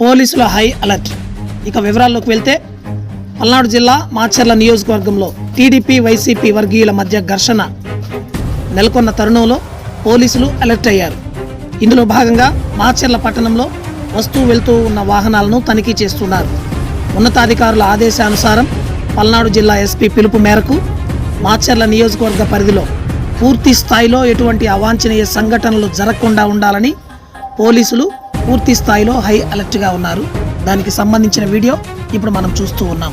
పోలీసుల high alert. ఇక వివరాల్లోకి వెళ్తే పల్నాడు జిల్లా మాచర్ల నియోజకవర్గంలో టీడీపీ వైసీపీ వర్గీయుల మధ్య ఘర్షణ నెలకొన్న తరుణంలో పోలీసులు అలర్ట్ అయ్యారు. ఇందులో భాగంగా మాచర్ల పట్టణంలో వస్తూ వెళ్తూ ఉన్న వాహనాలను తనిఖీ చేస్తున్నారు. ఉన్నతాధికారుల ఆదేశానుసారం పల్నాడు జిల్లా ఎస్పీ పిలుపు మేరకు మాచర్ల నియోజకవర్గ పరిధిలో పూర్తి స్థాయిలో ఎటువంటి అవాంఛనీయ సంఘటనలు జరగకుండా ఉండాలని పోలీసులు పూర్తి స్థాయిలో హై అలర్ట్గా ఉన్నారు. దానికి సంబంధించిన వీడియో ఇప్పుడు మనం చూస్తూ ఉన్నాం.